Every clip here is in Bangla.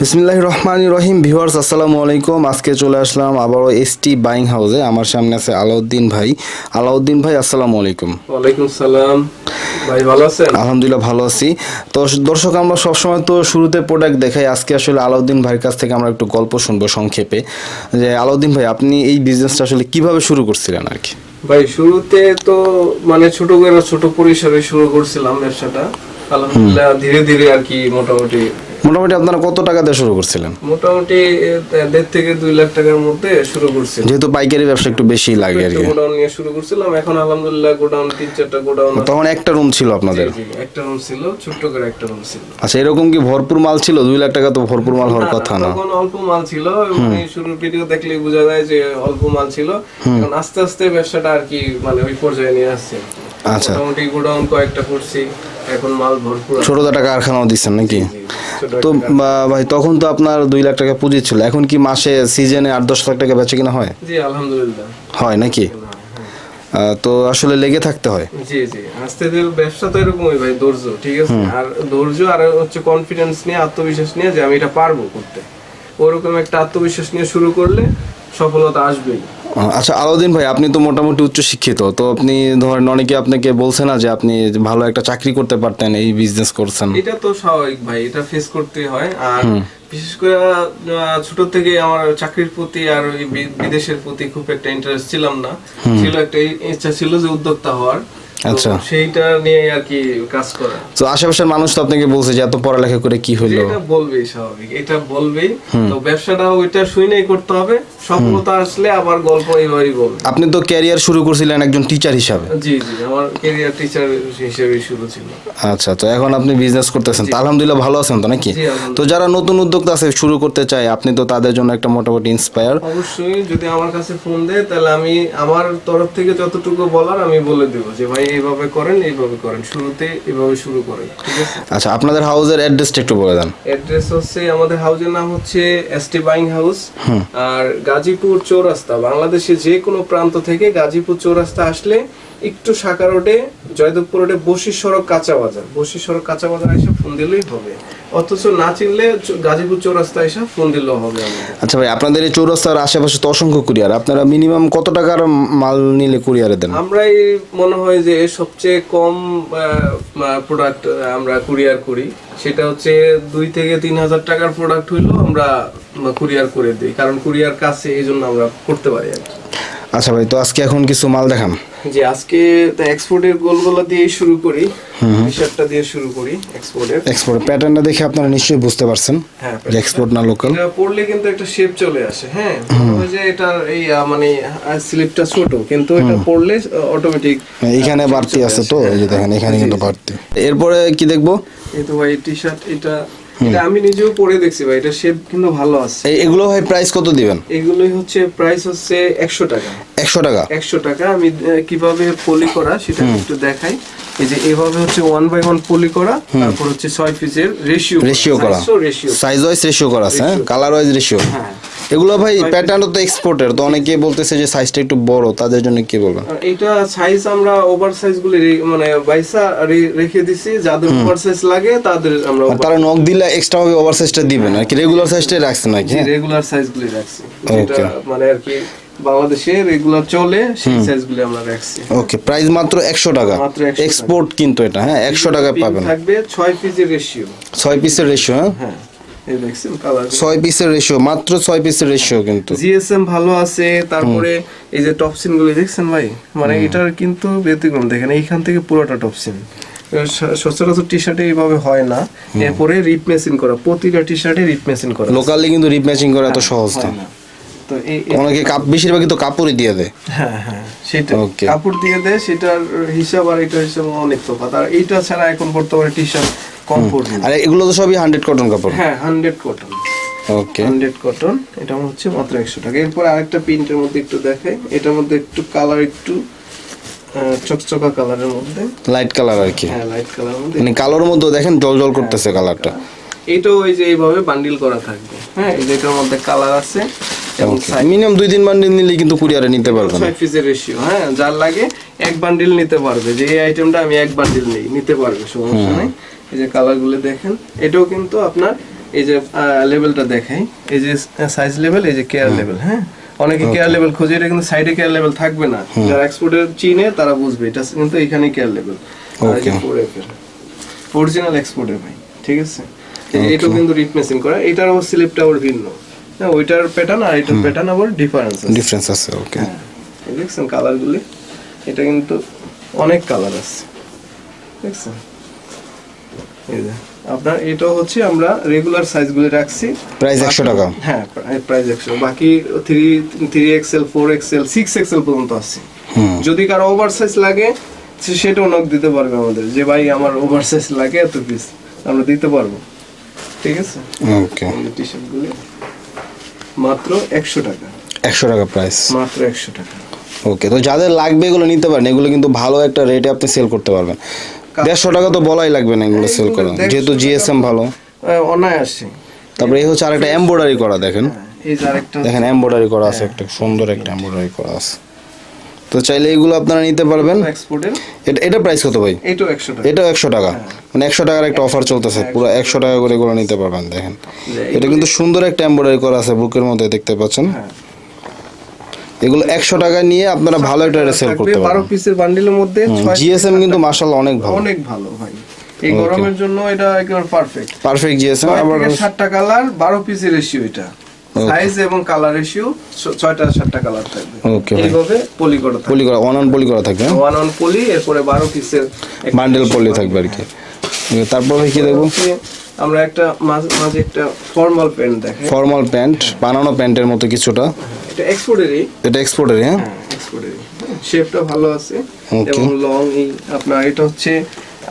বিসমিল্লাহ রহমান রহিম। ভিউয়ার্স আসসালামু আলাইকুম। আজকে চলে আসলাম আবারও এসটি বাইং হাউসে আমার সামনে আছে আলাউদ্দিন ভাই। আলাউদ্দিন ভাই আসসালামু আলাইকুম। ওয়ালাইকুম সালাম। ভাই ভালো আছেন? আলহামদুলিল্লাহ ভালো আছি। তো দর্শক আমরা সবসময় তো শুরুতে প্রোডাক্ট দেখাই। আজকে আসলে আলাউদ্দিন ভাইয়ের কাছ থেকে আমরা একটু গল্প শুনব সংক্ষেপে। যে আলাউদ্দিন ভাই আপনি এই বিজনেসটা আসলে কীভাবে শুরু করছিলেন আর কি? ভাই শুরুতে তো মানে ছোট করে ছোট পরিসরে শুরু করছিলাম ব্যবসাটা। আলহামদুলিল্লাহ ধীরে ধীরে আর কি মোটামুটি মোটামুটি আপনারা কত টাকা দিয়ে শুরু করছিলেন? মোটামুটি দেড় থেকে দুই লাখ টাকার মধ্যে শুরু করছি। যেহেতু পাইকারি ব্যবসা একটু বেশি লাগে আর কি। গোডাউন নিয়ে শুরু করছিলাম এখন আলহামদুলিল্লাহ গোডাউন তিন চারটা গোডাউন তখন একটা রুম ছিল আপনাদের? একটা রুম ছিল ছোট্ট করে একটা রুম ছিল। আচ্ছা এরকম কি ভরপুর মাল ছিল? দুই লাখ টাকা তো ভরপুর মাল হওয়ার কথা না। তখন অল্প মাল ছিল মানে শুরুর ভিডিও দেখলে বোঝা যায় যে অল্প মাল ছিল। এখন আস্তে আস্তে ব্যবসাটা আর কি মানে ওই পর্যায়ে নিয়ে আসছে। আচ্ছা। মোটামুটি গোডাউন কয়েকটা করছি এখন মাল ভরপুর। ছোট টাকা কারখানাও দিচ্ছেন নাকি? তো ভাই তখন তো আপনার দুই লাখ টাকা পুঁজি ছিল এখন কি মাসে সিজনে আট দশ লাখ টাকা বেচে কিনা হয়? জি আলহামদুলিল্লাহ। হয় নাকি? তো আসলে লেগে থাকতে হয়। জি জি আস্তে ধীরে ব্যবসা তো এরকমই ভাই ধৈর্য ঠিক আছে? আর ধৈর্য আর হচ্ছে কনফিডেন্স নিয়ে আত্মবিশ্বাস নিয়ে যে আমি এটা পারব করতে। ওরকম একটা আত্মবিশ্বাস নিয়ে শুরু করলে সফলতা আসবেই। আচ্ছা আলাউদ্দিন ভাই আপনি তো মোটামুটি উচ্চ শিক্ষিত তো আপনি ধরেন অনেকে আপনাকে বলছে না যে আপনি ভালো একটা চাকরি করতে পারতেন এই বিজনেস করছেন। এটা তো স্বাভাবিক ভাই এটা ফেস করতে হয়। আর বিশেষ করে ছোট থেকে আমার চাকরির প্রতি আর বিদেশের প্রতি খুব একটা ইন্টারেস্ট ছিলাম না। ছিল একটা ইচ্ছা ছিল যে উদ্যোক্তা হওয়ার। আচ্ছা। সেইটা নিয়ে আর কি কাজ করা। তো আশেপাশের মানুষ তো আপনাকে বলছে যে এত পড়ালেখা করে কি যে হইল এটা বলবেই স্বাভাবিক এটা বলবেই। তো ব্যবসাটা ওইটা শুনেই করতে হবে সফলতা আসলে আবার গল্প এইভাবেই বলবে। আপনি তো ক্যারিয়ার শুরু করছিলেন একজন টিচার হিসাবে। জি জি আমার কেরিয়ার টিচার হিসেবে শুরু ছিল। আচ্ছা তো এখন আপনি বিজনেস করতেছেন। আলহামদুলিল্লাহ ভালো আছেন তো নাকি? তো যারা নতুন উদ্যোক্তা আছে শুরু করতে চায় আপনি তো তাদের জন্য একটা মোটামুটি ইন্সপায়ার অবশ্যই যদি আমার কাছে ফোন দেয় তাহলে আমি আমার তরফ থেকে যতটুকু বলার আমি বলে দেবো যে ভাই এইভাবে করেন এইভাবে করেন। শুরুতে এইভাবে শুরু করেন ঠিক আছে? আচ্ছা আপনাদের হাউসের অ্যাড্রেসটা একটু বলে দেন। অ্যাড্রেস হচ্ছে আমাদের হাউসের নাম হচ্ছে এসটি বাইং হাউস আর গাজীপুর চৌরাস্তা বাংলাদেশের যে কোনো প্রান্ত থেকে গাজীপুর চৌরাস্তা আসলে একটু শাখা রোডে জয়দেবপুর রোডে বসি সড়ক কাঁচা বাজার। বসি সড়ক কাঁচা বাজার এসে ফোন দিলেই হবে। অথচ না চিনলে গাজীপুর চৌরাস্তা এসে ফোন দিলেও হবে আচ্ছা ভাই আপনাদের এই চৌরাস্তার আশেপাশে তো অসংখ্য কুরিয়ার। আপনারা মিনিমাম কত টাকার মাল নিলে কুরিয়ারে দেন? আমরাই মনে হয় যে সবচেয়ে কম প্রোডাক্ট আমরা কুরিয়ার করি। সেটা হচ্ছে দুই থেকে তিন হাজার টাকার প্রোডাক্ট হইলেও আমরা কুরিয়ার করে দিই। কারণ কুরিয়ার কাছে এই জন্য আমরা করতে পারি আর কি। আচ্ছা ভাই তো আজকে এখন কিছু মাল দেখান। যে আজকে এক্সপোর্টের গোলগুলো দিয়ে শুরু করি টি শার্টটা দিয়ে শুরু করি এক্সপোর্টের এক্সপোর্ট প্যাটার্নটা দেখে আপনারা নিশ্চয়ই বুঝতে পারছেন হ্যাঁ যে এক্সপোর্ট না লোকাল এটা পড়লে কিন্তু একটা শেপ চলে আসে হ্যাঁ। ওই যে এটা এই মানে স্লিপটা ছোট কিন্তু এটা পড়লে অটোমেটিক এইখানে বাড়তি আছে তো এই যে দেখেন এখানে কিন্তু বাড়তি। এরপরে কি দেখব? এই তো ভাই টি শার্ট এটা এটা আমি নিজেও পরে দেখছি ভাই এটা শেপ কিন্তু ভালো আছে। এগুলো ভাই প্রাইস কত দিবেন? এগুলোই হচ্ছে প্রাইস হচ্ছে একশো টাকা। একশো টাকা? একশো টাকা আমি কীভাবে পলি করা সেটা একটু দেখাই। এই যে এভাবে হচ্ছে ওয়ান বাই ওয়ান পলি করা তারপর হচ্ছে ছয় পিসের রেশিও রেশিও করা। সাইজ ওয়াইজ রেশিও করা আছে কালার ওয়াইজ রেশিও হ্যাঁ। এগুলো ভাই প্যাটার্ন তো এক্সপোর্টের তো অনেকে বলতেছে যে সাইজটা একটু বড় তাদের জন্য কি বলবেন? আর এটা সাইজ আমরা ওভার সাইজ গুলি মানে বাইসা রেখে দিছি যাদের ওভার সাইজ লাগে তাদের আমরা তারা নক দিলে এক্সট্রা ভাবে ওভার সাইজটা দিবেন আর কি রেগুলার সাইজটাই রাখছেন নাকি? রেগুলার সাইজ গুলি রাখছি. যেটা মানে আর কি বাংলাদেশে রেগুলার চলে সেই সাইজ গুলি আমরা রাখছি। ওকে প্রাইস মাত্র একশো টাকা। মাত্র 100 টাকা। এক্সপোর্ট কিন্তু এটা হ্যাঁ একশো টাকায় পিন পাবেন। থাকবে ছয় পিসের রেশিও ছয় পিসের রেশিও হ্যাঁ? হ্যাঁ। এই দেখছেন কালার ছয় পিসের রেশিও মাত্র ছয় পিসের রেশিও কিন্তু। জিএসএম ভালো আছে তারপরে এই যে টপসিন গুলি দেখছেন ভাই? মানে এটার কিন্তু ব্যতিক্রম। দেখেন এইখান থেকে পুরোটা টপসিন সচরাচর টি শার্টে এইভাবে হয় না। এরপরে রিপ মেশিন করা প্রতিটা টি শার্টে রিপ মেশিন করা। লোকালি কিন্তু রিপ ম্যাচিং করা এত সহজ না। তো এই অনেকে কাপ বেশিরভাগই তো কাপড়ই দিয়ে দেয়। হ্যাঁ হ্যাঁ সেটা. কাপড় দিয়ে দেয় সেটার হিসাব আর এটার হিসাব অনেক তফাৎ। আর এইটা ছাড়া এখন বর্তমানে টি শার্ট কম পড়বে আর এগুলো তো সবই হান্ড্রেড কটন কাপড়? হ্যাঁ hundred cotton okay hundred cotton এটা হচ্ছে মাত্র একশো টাকা। এরপর আরেকটা প্রিন্টের মধ্যে একটু দেখাই। এটার মধ্যে একটু কালার একটু চকচকা কালারের মধ্যে। লাইট কালার আর কি। হ্যাঁ লাইট কালারের মধ্যে। মানে কালোর মধ্যে দেখেন জল জল করতেছে কালারটা এইটাও ওই যে এইভাবে বান্ডিল করা থাকবে। হ্যাঁ এটার মধ্যে কালার আছে মিনিমাম দুই তিন বান্ডিল নিলে কিন্তু কুরিয়ারে নিতে পারবেন ছয় পিসের রেশিও হ্যাঁ যার লাগে এক বান্ডিল নিতে পারবে। যে এই আইটেমটা আমি এক বান্ডিল নেই নিতে পারবে সমস্যা নেই। এই যে কালারগুলো দেখেন এটাও কিন্তু আপনার এই যে লেভেলটা দেখাই। এই যে সাইজ লেভেল এই যে কেয়ার লেভেল হ্যাঁ? অনেকে কেয়ার লেভেল খোঁজে এটা কিন্তু সাইডে কেয়ার লেভেল থাকবে না। যারা এক্সপোর্টের চিনে তারা বুঝবে এটা কিন্তু এখানে কেয়ার লেভেল. অরিজিনাল এক্সপোর্টের ভাই ঠিক আছে? এটাও কিন্তু রিপ মেশিন করা। এটার আবার স্লিপটা আবার ভিন্ন। হ্যাঁ ওইটার প্যাটার্ন আর এটার প্যাটার্ন আবার ডিফারেন্স আছে। ডিফারেন্স আছে ওকে এই দেখছেন কালারগুলি? এটা কিন্তু অনেক কালার আছে। দেখছেন? আপনার এটা হচ্ছে আমরা রেগুলার সাইজগুলি রাখছি। প্রাইস একশো টাকা। হ্যাঁ প্রাইস একশো। বাকি three three XL four XL six XL পর্যন্ত আছে। যদি কারও ওভার সাইজ লাগে সে- সেটাও নক দিতে পারবে আমাদের। যে ভাই আমার ওভার সাইজ লাগে এত পিস আমরা দিতে পারব। ঠিক আছে? ওকে টি শার্টগুলি মাত্র একশো টাকা। একশো টাকা প্রাইস মাত্র একশো টাকা। ওকে তো যাদের লাগবে এগুলো নিতে পারেন। এগুলো কিন্তু ভালো একটা রেটে আপনি সেল করতে পারবেন। দেড়শো টাকা তো বলাই লাগবে না এগুলো সেল করা। যেহেতু জিএসএম ভালো। অনায়াসে। তারপরে এই হচ্ছে আরেকটা এমব্রয়ডারি করা দেখেন। হ্যাঁ, দেখেন এমব্রয়ডারি করা আছে একটা সুন্দর একটা এমব্রয়ডারি করা আছে। তো চাইলে এগুলো আপনারা নিতে পারবেন। এটা এটা প্রাইস কত ভাই? এটাও একশো টাকা। টাকা মানে একশো টাকার একটা অফার চলতেছে পুরো একশো টাকা। করে এগুলো নিতে পারবেন দেখেন। এটা কিন্তু সুন্দর একটা এমব্রয়ডারি করা আছে বুকের মধ্যে দেখতে পাচ্ছেন। হ্যাঁ। এগুলো একশো টাকা নিয়ে আপনারা ভালো একটা সেল করতে বারো পিসের বান্ডিলের মধ্যে জিএসএম কিন্তু মার্শাল্লাহ অনেক ভালো। অনেক ভালো ভাই। এই গরমের জন্য এটা একেবারে পারফেক্ট পারফেক্ট জিএসএম আবার সাতটা কালার বারো পিসের রেশিও এটা। সাইজ এবং কালার রেশিও ছয়টা সাতটা কালার থাকবে। ভাই। এইভাবে পলি করা থাকবে। পলি করা ওয়ান অন পলি করা থাকবে ওয়ান অন পলি এরপরে বারো পিসের বান্ডেল পলি থাকবে আর কি। তারপর ভাই কি দেখব? আমরা একটা মাঝে মাঝে একটা ফর্মাল প্যান্ট দেখাই। ফর্মাল প্যান্ট বানানো প্যান্টের মতো কিছুটা। এটা এক্সপোর্টেরই এটা এক্সপোর্টের হ্যাঁ? এক্সপোর্টেরই শেপটা ভালো আছে। এবং লং এই আপনার এটা হচ্ছে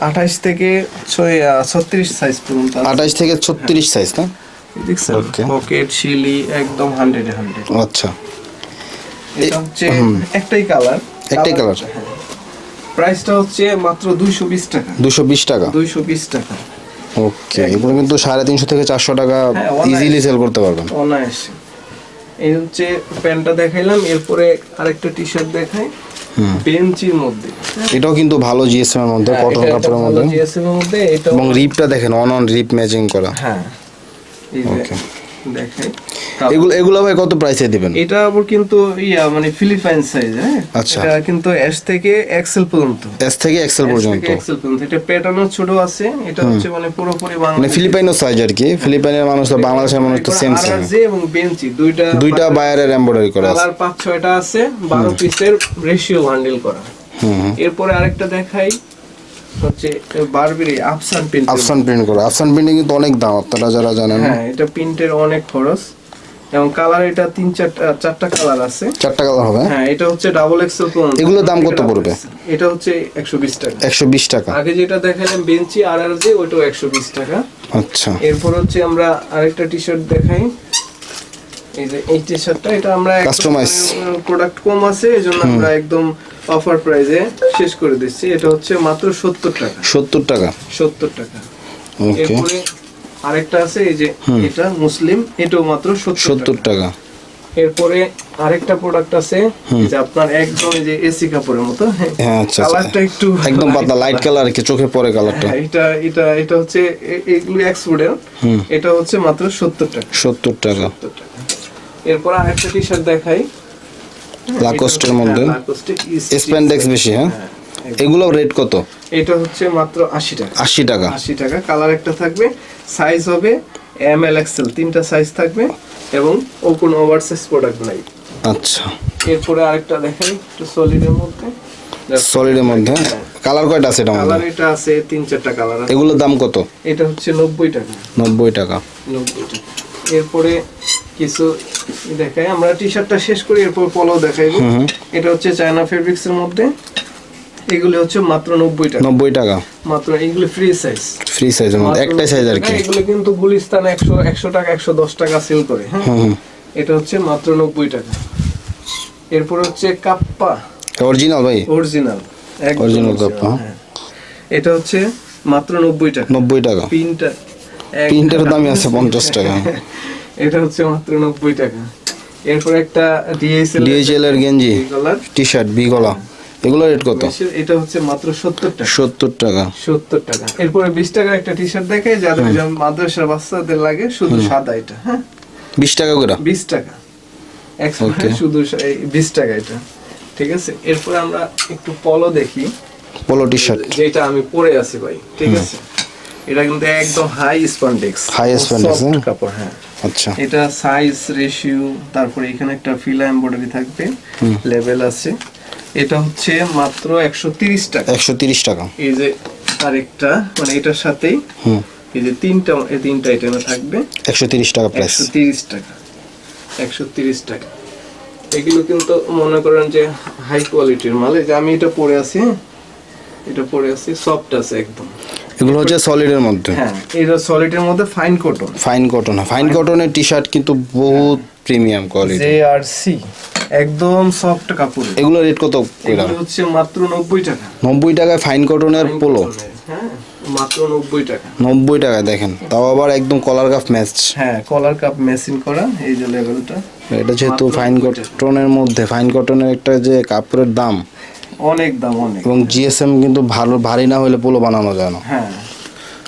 আঠাইশ থেকে ছয় ছত্রিশ সাইজ পর্যন্ত। আঠাশ থেকে ছত্রিশ সাইজ না? দেখছেন? Okay. পকেট শিলি একদম হান্ড্রেড হান্ড্রেড আচ্ছা। এটা হচ্ছে একটাই কালার একটাই কালার প্রাইসটা হচ্ছে মাত্র দুইশো বিশ টাকা। দুশো বিশ টাকা। দুইশো বিশ টাকা। ওকে এগুলো কিন্তু সাড়ে তিনশো থেকে চারশো টাকা হ্যাঁ, ইজিলি সেল করতে পারবেন। অনায়াসে এই হচ্ছে প্যান্টটা দেখাইলাম এরপরে আরেকটা টি শার্ট দেখাই বেঞ্চির মধ্যে। এটাও কিন্তু ভালো জিএসএম এর মধ্যে কটন হ্যাঁ, এটা কাপড়ের মধ্যে। জিএসএম এর মধ্যে এটা এবং রিপটা দেখেন অন অন রিপ ম্যাচিং করা। হ্যাঁ এই যে Okay. দেখাই। এগুলো এগুলো ভাই কত প্রাইসে দিবেন? এটা আবার কিন্তু ইয়া মানে ফিলিপাইন সাইজ হ্যাঁ? আচ্ছা। এটা কিন্তু এস থেকে এক্সেল পর্যন্ত। এস থেকে এক্সেল পর্যন্ত। এক্সেল পর্যন্ত। এটা প্যাটার্নও ছোট আছে। এটা হচ্ছে মানে পুরোপুরি মানে বাংলা ফিলিপাইনও সাইজ আর কি। ফিলিপাইনের মানুষ তো বাংলাদেশের মানুষ তো সেম সেম আরআরজি এবং বেঞ্চি দুইটা দুইটা বায়ারের এমব্রয়ডারি করা আছে। কালার পাঁচ ছয়টা আছে বারো পিসের রেশিও হ্যান্ডেল করা। এরপরে আরেকটা দেখাই। হচ্ছে বারবিরি আফসান প্রিন্ট আফসান প্রিন্ট করা। আফসান প্রিন্টে কিন্তু অনেক দাম আপনারা যারা জানেন। হ্যাঁ এটা প্রিন্টের অনেক খরচ। এবং কালার এটা তিন চারটা চারটা কালার আছে। চারটা কালার হবে হ্যাঁ? এটা হচ্ছে ডাবল এক্সেল এগুলোর দাম কত পড়বে? এটা হচ্ছে একশো বিশ টাকা। একশো বিশ টাকা। আগে যেটা দেখালাম বেঞ্চি আর আর যে একশো বিশ টাকা। আচ্ছা। এরপর হচ্ছে আমরা আরেকটা টি শার্ট দেখাই। এই যে এই টি শার্টটা এটা আমরা Customize. প্রোডাক্ট কম আছে এই আমরা একদম অফার প্রাইজে শেষ করে দিচ্ছি। এটা হচ্ছে মাত্র সত্তর টাকা। সত্তর টাকা। সত্তর টাকা। এরপরে আরেকটা আছে এই যে এটা মুসলিম এটাও মাত্র সত্তর সত্তর টাকা। টাকা এরপরে আরেকটা প্রোডাক্ট আছে যে আপনার একদম এই যে এসি কাপড়ের মতো। হ্যাঁ আচ্ছা আচ্ছা। কালারটা একটু একদম পাতলা লাইট কালার কি চোখে পড়ে কালারটা হ্যাঁ, এটা এটা এটা হচ্ছে এগুলো এক্সপোর্টের এটা হচ্ছে মাত্র সত্তর টাকা। সত্তর টাকা। সত্তর টাকা। এরপর আরেকটা টি শার্ট দেখাই লাকোস্টের মধ্যে। হ্যাঁ, স্প্যান্ডেক্স বেশি হ্যাঁ? এগুলো রেট কত? এটা হচ্ছে মাত্র আশি টাকা। আশি টাকা। আশি টাকা। কালার একটা থাকবে। সাইজ হবে এম এল এক্সেল তিনটা সাইজ থাকবে এবং ও কোনো ওভার সাইজ প্রোডাক্ট নাই। আচ্ছা। এরপরে আরেকটা দেখাই একটু সলিডের মধ্যে। সলিডের মধ্যে কালার কয়টা আছে এটা কালার এটা আছে তিন চারটা কালার আছে। এগুলোর দাম কত? এটা হচ্ছে নব্বই টাকা। নব্বই টাকা। নব্বই টাকা। এরপরে কিছু দেখাই। আমরা টি শার্টটা শেষ করি এরপর পলো দেখাইবো। এটা হচ্ছে চায়না ফেব্রিক্স এর মধ্যে। এগুলি হচ্ছে মাত্র নব্বই টাকা। নব্বই টাকা। মাত্র এগুলি ফ্রি সাইজ ফ্রি সাইজের মধ্যে। একটাই সাইজ আর কি। এগুলো কিন্তু গুলিস্তান একশো একশো টাকা একশো দশ টাকা সেল করে হ্যাঁ? হুম এটা হচ্ছে মাত্র নব্বই টাকা। এরপর হচ্ছে কাপ্পা অরিজিনাল ভাই? অরিজিনাল Original কাপ্পা, এটা হচ্ছে মাত্র নব্বই টাকা। নব্বই টাকা। পিনটা প্রিন্টের দামই আছে পঞ্চাশ টাকা। এটা হচ্ছে মাত্র নব্বই টাকা। এরপর একটা ডিএসএল ডিএইচএল এর গেঞ্জি টি শার্ট বি গলা এগুলো রেট কত? এটা হচ্ছে মাত্র সত্তর টাকা। সত্তর টাকা। সত্তর টাকা। এরপরে বিশ টাকা একটা টি শার্ট দেখে যাদের যেমন মাদ্রাসার বাচ্চাদের লাগে শুধু সাদা এটা হ্যাঁ? বিশ টাকা করে? বিশ টাকা। এক্সপোর্ট শুধু বিশ টাকা এটা। ঠিক আছে? এরপরে আমরা একটু পলো দেখি। পলো টি শার্ট যেটা আমি পরে আছি ভাই ঠিক আছে? এটা কিন্তু একদম হাই স্পন্ডেক্স spandex, হ্যাঁ? কাপড় হ্যাঁ। আচ্ছা। এটা সাইজ রেশিও তারপরে এখানে একটা ফিলা এমব্রয়ডারি থাকবে লেভেল আছে। এটা হচ্ছে মাত্র একশো তিরিশ টাকা। একশো তিরিশ টাকা। এই যে আরেকটা মানে এটার সাথেই হুম। এই যে তিনটা এই তিনটা আইটেমে থাকবে। একশো তিরিশ টাকা প্রাইস একশো তিরিশ টাকা। একশো তিরিশ টাকা। এগুলো কিন্তু মনে করেন যে হাই কোয়ালিটির মাল। এই যে আমি এটা পরে আছি হ্যাঁ? এটা পরে আছি সফট আছে একদম। এগুলো হচ্ছে সলিডের মধ্যে। হ্যাঁ এটা সলিডের মধ্যে fine cotton fine cotton fine কটনের টি শার্ট কিন্তু বহুত premium quality J R C একদম সফট কাপড় এগুলো রেট কত এগুলো হচ্ছে মাত্র নব্বই টাকা। নব্বই টাকায় ফাইন কটনের পোলো হ্যাঁ মাত্র নব্বই টাকা। নব্বই টাকা দেখেন তাও আবার একদম কলার কাপ ম্যাচ হ্যাঁ কলার কাপ মেশিন করা এই যে লেভেলটা এটা যেহেতু ফাইন কটনের মধ্যে ফাইন কটনের একটা যে কাপড়ের দাম অনেক দাম অনেক। এবং জিএসএম কিন্তু ভালো ভারী না হলে পোলো বানানো যায় না। হ্যাঁ।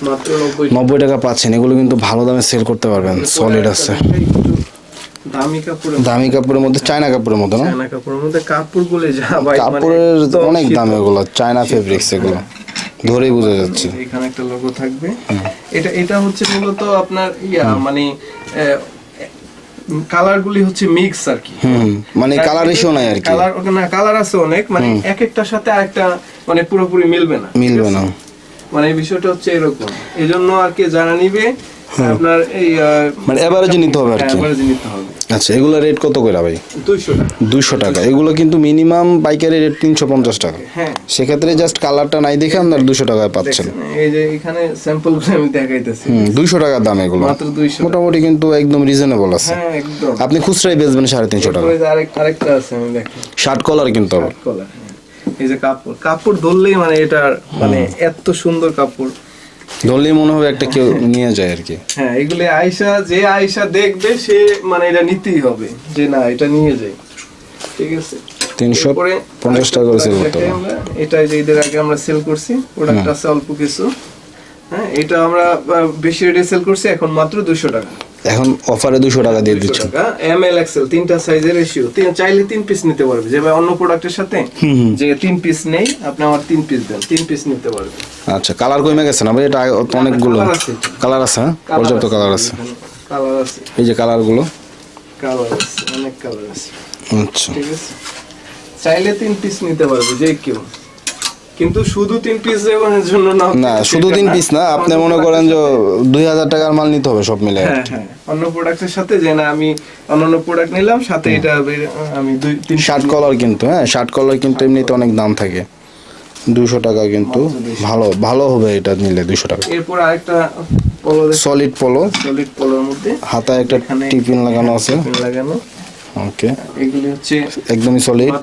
মাত্র নব্বই টাকা। পাচ্ছেন এগুলো কিন্তু ভালো দামে সেল করতে পারবেন সলিড আছে। দামি কাপড়ের দামি কাপড়ের মধ্যে চায়না কাপড়ের মধ্যে না? চায়না কাপড়ের মধ্যে কাপড়গুলো যা ভাই মানে কাপড়ের অনেক দাম এগুলো চায়না ফেব্রিক্স এগুলো ধরেই বোঝা যাচ্ছে। এখানে একটা লোগো থাকবে। এটা এটা হচ্ছে মূলত আপনার ইয়া মানে কালার গুলি হচ্ছে মিক্স আর কি মানে কালার রেশিও নাই আর কি কালার না কালার আছে অনেক মানে এক একটার সাথে আরেকটা মানে পুরোপুরি মিলবে না মিলবে না। মানে এই বিষয়টা হচ্ছে এরকম। এই জন্য আর কি জানা নিবে আপনার এই মানে এভারেজে নিতে হবে আর কি। অ্যাভারেজ নিতে হবে। আচ্ছা এগুলো রেট কত করে ভাই? দুইশো টাকা। এগুলো কিন্তু মিনিমাম পাইকারি রেট তিনশো পঞ্চাশ টাকা। হ্যাঁ। সেক্ষেত্রে জাস্ট কালারটা নাই দেখে আপনার দুশো টাকায় পাচ্ছেন? এই যে এখানে স্যাম্পল আমি দেখাইতেছি। দুইশো টাকার দাম এগুলো। মোটামুটি কিন্তু একদম রিজনেবল আছে। হ্যাঁ একদম। আপনি খুচরাই বেচবেন সাড়ে তিনশো টাকা। আরেকটা আছে আমি শার্ট কলার কিন্তু আবার। কলার এই যে কাপড় কাপড় ধরলেই মানে এটার মানে এত সুন্দর কাপড়। ধরলেই মনে হবে একটা কেউ নিয়ে যায় আর কি। হ্যাঁ এগুলি আয়সা যে আয়সা দেখবে সে মানে এটা নিতেই হবে যে না এটা নিয়ে যায়। ঠিক আছে? তিনশো পঞ্চাশ টাকা করে সেল করতে। এটা যে ঈদের আগে আমরা সেল করছি প্রোডাক্ট আছে অল্প কিছু। হ্যাঁ এটা আমরা বেশি রেটে সেল করছি এখন মাত্র দুশো টাকা। এখন অফারে দুশো টাকা দিয়ে 200 দিচ্ছে। এম এল এক্সেল তিনটা সাইজের রেশিও চাইলে তিন পিস নিতে পারবে। যে অন্য প্রোডাক্টের সাথে যে তিন পিস নেই আপনি আমার তিন পিস দেন। তিন পিস নিতে পারবে। আচ্ছা কালার কমে গেছে না? ভাই এটা অনেকগুলো। কালার আছে। হ্যাঁ? পর্যাপ্ত কালার আছে। কালার আছে। এই যে কালারগুলো কালার আছে অনেক কালার আছে। আচ্ছা। ঠিক আছে? চাইলে তিন পিস নিতে পারবে যে কেউ। কিন্তু শুধু তিন পিস জন্য না না শুধু তিন পিস না আপনি মনে করেন যে দুই হাজার টাকার মাল নিতে হবে সব মিলে। হ্যাঁ হ্যাঁ অন্য প্রোডাক্টের সাথে যে না আমি অন্যান্য প্রোডাক্ট নিলাম সাথে এটা আমি দুই তিন শার্ট কলার কিন্তু হ্যাঁ শার্ট কলার কিন্তু এমনিতে অনেক দাম থাকে। দুশো টাকা কিন্তু ভালো ভালো হবে এটা নিলে দুশো টাকা। এরপর আরেকটা পলো সলিড পলো সলিড পলোর মধ্যে। হাতায় একটা টিফিন লাগানো আছে। লাগানো। ওকে এগুলি হচ্ছে একদমই সলিড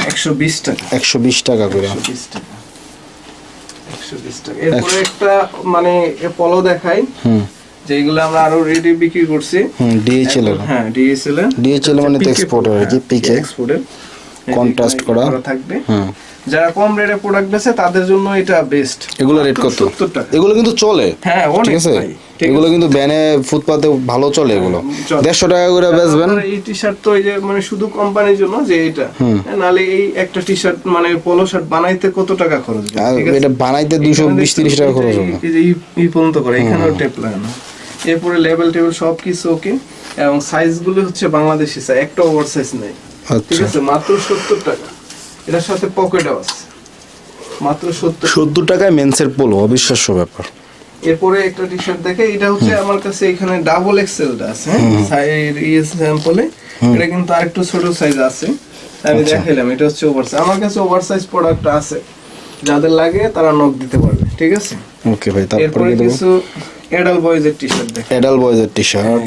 মাত্র একশো বিশ টাকা করে। একশো বিশ টাকা। এরপরে একটা মানে পলো দেখাই হুম। যেগুলো আমরা আরও রেডি বিক্রি করছি। হুম ডিএইচএল এর। হ্যাঁ ডিএসএল এর। DHL মানে এক্সপোর্টার আর কি, পিকে এক্সপোর্টের কন্ট্রাস্ট করা। থাকবে। হুম। যারা কম রেটে প্রোডাক্ট বেচে তাদের জন্য এটা বেস্ট এগুলো রেট কত? এগুলো কিন্তু চলে। হ্যাঁ ঠিক আছে? এগুলো কিন্তু ব্যানে ফুটপাতে ভালো চলে এগুলো। চলে। দেড়শো টাকা করে বেচবেন। এই টি শার্ট তো এই যে মানে শুধু কোম্পানির জন্য যে এটা হ্যাঁ, নাহলে এই একটা টি শার্ট মানে পলো শার্ট বানাইতে কত টাকা খরচ? ঠিক? এটা বানাইতে দুশো এখানে বিশ তিরিশ টাকা খরচ হবে। এই যে ই- ই পর্যন্ত করে। এখানেও টেপ লাগানো। এরপরে লেভেল টেবিল সব কিছু ওকে এবং সাইজগুলো হচ্ছে বাংলাদেশি সাইজ একটা ওভার সাইজ নেই ঠিক আচ্ছা আছে? মাত্র সত্তর টাকা। এটার সাথে পকেটও আছে মাত্র সত্তর সত্তর টাকায় মেন্সের পোলো অবিশ্বাস্য ব্যাপার। এরপরে একটা টি শার্ট দেখে এটা হচ্ছে আমার কাছে এখানে ডাবল এক্সেলটা আছে স্যাম্পলে এটা কিন্তু আরেকটু ছোট সাইজ আছে। আমি আচ্ছা। দেখাইলাম এটা হচ্ছে ওভার সাইজ আমার কাছে ওভার সাইজ প্রোডাক্ট আছে। যাদের লাগে তারা নক দিতে পারবে ঠিক আছে? ওকে ভাই তারপরে এরপরে কিছু অ্যাডাল বয়েজের টি শার্ট দেখে। অ্যাডাল বয়েজের টি শার্ট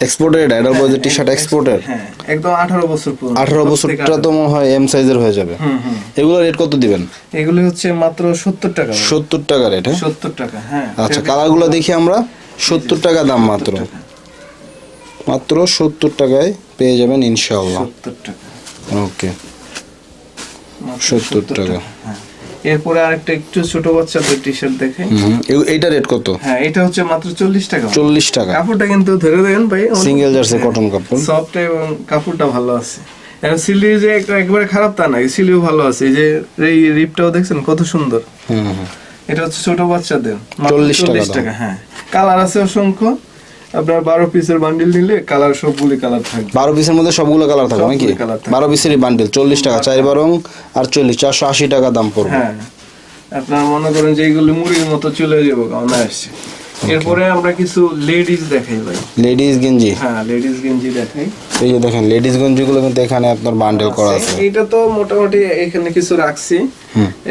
এক্সপোর্টেড অ্যাডাল বয়েজের টি শার্ট এক্সপোর্টেড হ্যাঁ একদম আঠারো বছর পুরনো। আঠারো বছরটা তো মনে হয় এম সাইজের হয়ে যাবে। হুম হুম। এগুলো রেট কত দিবেন? এগুলি হচ্ছে মাত্র সত্তর টাকা সত্তর টাকা রেট হ্যাঁ? সত্তর টাকা হ্যাঁ। আচ্ছা কালারগুলো দেখি আমরা। সত্তর টাকা দাম মাত্র। মাত্র সত্তর টাকায় পেয়ে যাবেন ইনশাআল্লাহ। সত্তর টাকা। ওকে মাত্র সত্তর টাকা হ্যাঁ। এরপরে আরেকটা একটু ছোট বাচ্চাদের টি শার্ট হুম এইটা রেট কত? হ্যাঁ এটা হচ্ছে মাত্র চল্লিশ টাকা। চল্লিশ টাকা। কাপড়টা কিন্তু ধরে দেখেন ভাই সিঙ্গেল জার্সি কটন কাপড় সফট এবং কাপড়টা ভালো আছে। এখন সিলি যে একটা- একবারে খারাপ তা না সিলিও ভালো আছে। এই যে এই রিপটাও দেখছেন কত সুন্দর। এটা হচ্ছে ছোট বাচ্চাদের মাত্র 40 টাকা 40 টাকা হ্যাঁ। কালার আছে অসংখ্য। আপনার বারো পিসের বান্ডিল নিলে কালার সবগুলি কালার থাকবে। বারো পিসের মধ্যে সবগুলো কালার থাকবে নাকি? বারো পিসেরই বান্ডেল চল্লিশ টাকা চার বারং আর চল্লিশ চারশো আশি টাকা দাম পড়বে। হ্যাঁ। আপনার মনে করেন যে এইগুলো মুড়ির মতো চলে যাব কেমন আসছে। এরপরে আমরা কিছু লেডিস দেখাই ভাই। লেডিস গেঞ্জি? হ্যাঁ লেডিস গেঞ্জি দেখাই। এই যে দেখেন লেডিস গেঞ্জিগুলো কিন্তু এখানে আপনার বান্ডেল করা আছে। এইটা তো মোটামুটি এখানে কিছু রাখছি।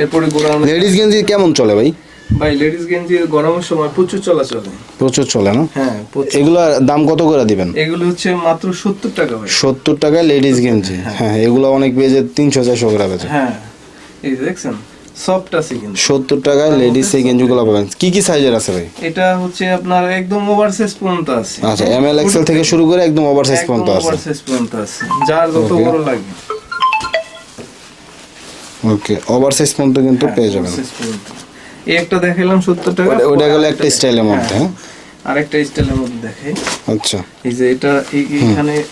এরপরে গোড়ানো লেডিস গেঞ্জি কেমন চলে ভাই? ভাই লেডিস গেঞ্জির গরমের সময় প্রচুর চলাচলে প্রচুর চলে না? হ্যাঁ। এগুলোর দাম কত করে দিবেন? এগুলো হচ্ছে মাত্র সত্তর টাকা ভাই। সত্তর টাকায় লেডিস গেঞ্জি? হ্যাঁ। এগুলো অনেক পেয়েছে তিনশো চারশো করে হ্যাঁ এই যে দেখছেন সফট আছে কিন্তু। সত্তর টাকায় লেডিস এই গেঞ্জিগুলো পাবেন। কি কি সাইজের আছে ভাই? এটা হচ্ছে আপনার একদম ওভার সাইজ পর্যন্ত আছে। আচ্ছা এম এল এক্সেল থেকে শুরু করে একদম ওভার সাইজ পর্যন্ত আছে। ওভার সাইজ পর্যন্ত আছে। যার যত বড় লাগে। ওকে ওভার সাইজ পর্যন্ত কিন্তু পেয়ে যাবেন। এই একটা দেখাইলাম সত্তর টাকা ওটা- গেল একটা স্টাইলের মধ্যে হ্যাঁ। আরেকটা স্টাইলের মধ্যে দেখাই। আচ্ছা। এই যে এটা এইখানে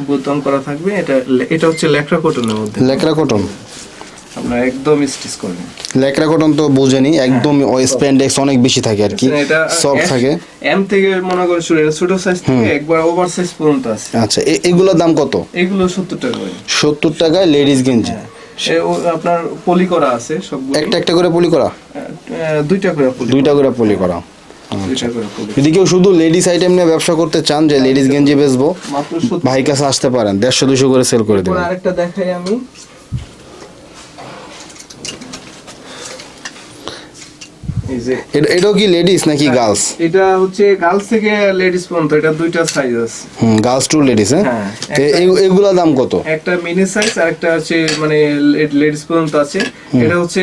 বোতাম করা থাকবে এটা এটা হচ্ছে লেকড়া কটনের মধ্যে। Lycra cotton? আপনার একদম স্টিচ করবেন লেকরা কটন তো বুঝেনি একদম স্প্যান্ডেক্স অনেক বেশি থাকে আর কি এটা সফট থাকে। এম থেকে মনে করেন শুরু ছোট সাইজ থেকে একবার ওভার সাইজ পর্যন্ত আছে। আচ্ছা এগুলোর দাম কত? এগুলো সত্তর টাকা করে। সত্তর টাকায় লেডিস গেঞ্জি। ও- আপনার পলি করা আছে সবগুলো। একটা একটা করে পলি করা? দুইটা করে পলি দুইটা করে। পলি করা। যদি কেউ শুধু লেডিস আইটেম নিয়ে ব্যবসা করতে চান যে লেডিস গেঞ্জি বেচবো ভাই কাছে আসতে পারেন দেড়শো দুশো করে সেল করে দেবেন। আরেকটা দেখাই আমি এই যে এটা- এটাও কি লেডিস নাকি গার্লস এটা হচ্ছে গার্লস থেকে লেডিস পর্যন্ত এটা দুইটা সাইজ আছে। হুম গার্লস টু লেডিস হ্যাঁ? হ্যাঁ, তো দাম কত? একটা মিনি সাইজ আর একটা হচ্ছে মানে লেডিস পর্যন্ত আছে। এটা হচ্ছে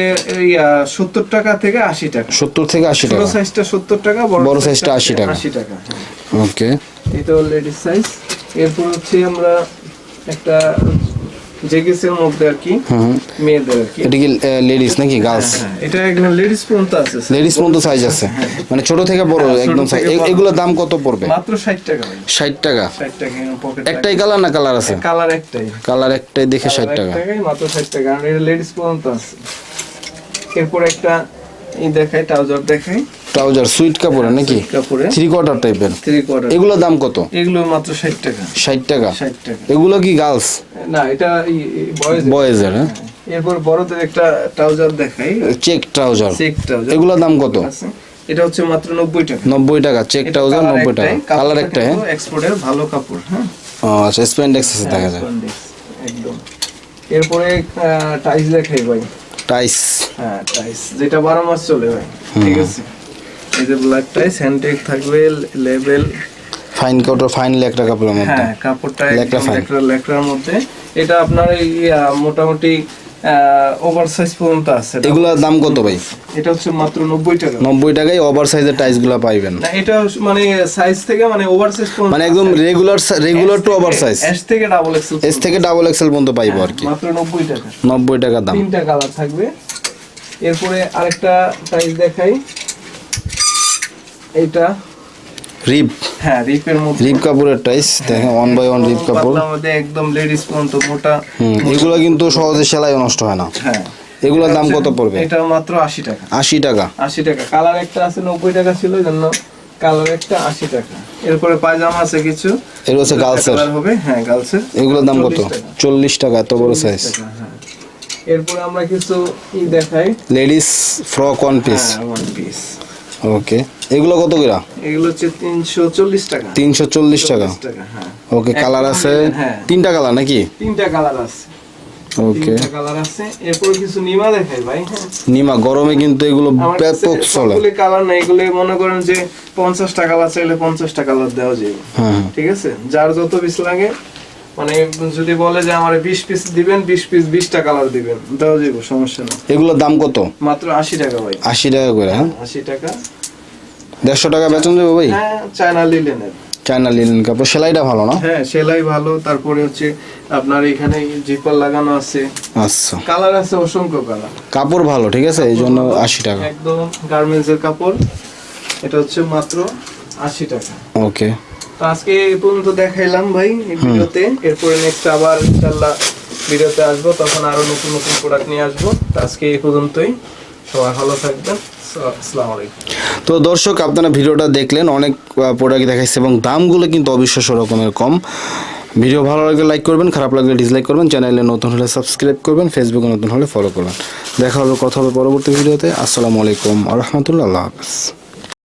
সত্তর টাকা থেকে আশি টাকা। সত্তর থেকে আশি টাকা। সাইজটা সত্তর টাকা বড় বড় সাইজটা 80 টাকা। আশি টাকা হ্যাঁ। ওকে এটা লেডিস সাইজ এরপর হচ্ছে আমরা একটা জেগিসের মধ্যে আর কি মেয়েদের আর কি। এটা কি লেডিস নাকি গার্লস হ্যাঁ, এটা একদম লেডিস পর্যন্ত আছে লেডিস পর্যন্ত সাইজ আছে। মানে ছোট থেকে বড় হ্যাঁ, একদম। এগুলোর দাম কত পড়বে? মাত্র টাকা ভাই। ষাট টাকা? ষাট টাকা পকেট একটাই কালার না কালার আছে? কালার একটাই। কালার একটাই দেখে ষাট কালার টাকা মাত্র ষাট টাকা। কারণ এটা লেডিস পর্যন্ত আছে। এরপর একটা এই দেখাই ট্রাউজার দেখাই। ট্রাউজার সুইট নাকি? কাপড়ে। থ্রি কোয়ার্টার টাইপের থ্রি কোয়ার্টার এগুলোর দাম কত? এগুলো মাত্র টাকা। এগুলো কি গার্লস না এটা বয়েজ বয়েজের হ্যাঁ? এরপর বড়দের একটা ট্রাউজার দেখাই। চেক ট্রাউজার চেক ট্রাউজার এগুলোর দাম কত? এটা হচ্ছে মাত্র নব্বই টাকা। নব্বই টাকা চেক ট্রাউজার নব্বই টাকা। কালার একটা হ্যাঁ? এক্সপোর্টের ভালো কাপড় হ্যাঁ? আচ্ছা স্প্যান্ডেক্স আছে দেখা যায়। একদম। এরপরে টাইস দেখাই ভাই। টাইস হ্যাঁ টাইস যেটা বারো মাস চলে ভাই ঠিক আছে? এই যে ব্ল্যাক টাইস হ্যান্ডটেক থাকবে লেভেল ফাইন কাউটার ফাইন লেকড়া কাপড়ের মধ্যে। হ্যাঁ কাপড়টা লেকড়া। লেকড়ার মধ্যে। এটা আপনার মোটামুটি ওভার সাইজ পর্যন্ত আছে এগুলোর দাম কত ভাই? এটা হচ্ছে মাত্র নব্বই টাকা। নব্বই টাকায় ওভার সাইজের টাইস পাইবেন। না এটা মানে সাইজ থেকে মানে ওভার সাইজ পর্যন্ত মানে একদম regular regular to over size S থেকে ডাবল এক্সেল এস থেকে ডাবল এক্সেল পর্যন্ত পাইবো আর কি। মাত্র নব্বই টাকা। নব্বই টাকা দাম। তিনটা কালার থাকবে। এরপরে আরেকটা টাইস দেখাই। এইটা রিপ হ্যাঁ রিপের মধ্যে রিপ কাপড়ের টাইস দেখেন ওয়ান বাই ওয়ান রিপ একদম লেডিস পর্যন্ত মোটা এগুলো কিন্তু সহজে সেলাই নষ্ট হয় না। হ্যাঁ। এগুলোর দাম কত পড়বে? এটা মাত্র আশি টাকা। আশি টাকা। আশি টাকা। কালার একটা আছে নব্বই টাকা ছিল জন্য কালার একটা আশি টাকা। এরপরে পায়জামা আছে কিছু। এর হচ্ছে গার্লসের হবে? হ্যাঁ গার্লসের এগুলোর দাম কত? 40 টাকা। এত বড় সাইজ হ্যাঁ। এরপরে আমরা কিছু ই দেখাই। Ladies frock one piece one piece okay. এগুলো কত করে? এগুলো হচ্ছে তিনশো চল্লিশ টাকা। তিনশো চল্লিশ টাকা? টাকা হ্যাঁ। ওকে কালার আছে? হ্যাঁ। তিনটা কালার নাকি? তিনটা কালার আছে। ওকে। কালার আছে। এরপর কিছু নিমা দেখাই ভাই হ্যাঁ। নিমা গরমে কিন্তু এগুলো ব্যাপক চলে। কালার নাই এগুলো মনে করেন যে পঞ্চাশ টাকা বা চাইলে পঞ্চাশ টাকা কালার দেওয়া যাবে। হ্যাঁ হ্যাঁ। ঠিক আছে? যার যত পিস লাগে মানে যদি বলে যে আমার বিশ পিস দিবেন বিশ পিস বিশটা কালার দিবেন দেওয়া যাবে সমস্যা না এগুলোর দাম কত? মাত্র আশি টাকা ভাই। আশি টাকা করে হ্যাঁ? আশি টাকা। দেড়শো টাকা বেতন দেবো ভাই? হ্যাঁ চায়না লিলেনের চায়না লিলেন কাপড় সেলাইটা ভালো না? হ্যাঁ সেলাই ভালো তারপরে হচ্ছে আপনার এখানে জিপার লাগানো আছে। আচ্ছা। কালার আছে অসংখ্য কালার। কাপড় ভালো ঠিক আছে? এই জন্য আশি টাকা। একদম গার্মেন্টস এর কাপড়। এটা হচ্ছে মাত্র আশি টাকা। ওকে তো আজকে পর্যন্ত দেখাইলাম ভাই এই ভিডিওতে। এরপরে নেক্সট আবার ইনশাল্লাহ ভিডিওতে আসব তখন আরও নতুন নতুন প্রোডাক্ট নিয়ে আসব। তো আজকে এই পর্যন্তই। সবাই ভালো থাকবেন। আসসালামু আলাইকুম। তো দর্শক আপনারা ভিডিওটা দেখলেন অনেক প্রোডাক্ট দেখাইছে এবং দামগুলো কিন্তু অবিশ্বাস্য রকমের কম। ভিডিও ভালো লাগলে লাইক করবেন খারাপ লাগলে ডিসলাইক করবেন চ্যানেলে নতুন হলে সাবস্ক্রাইব করবেন ফেসবুকে নতুন হলে ফলো করবেন। দেখা হবে কথা হবে পরবর্তী ভিডিওতে। আসসালামু আলাইকুম আ রহমতুল্লাহ হাফেজ।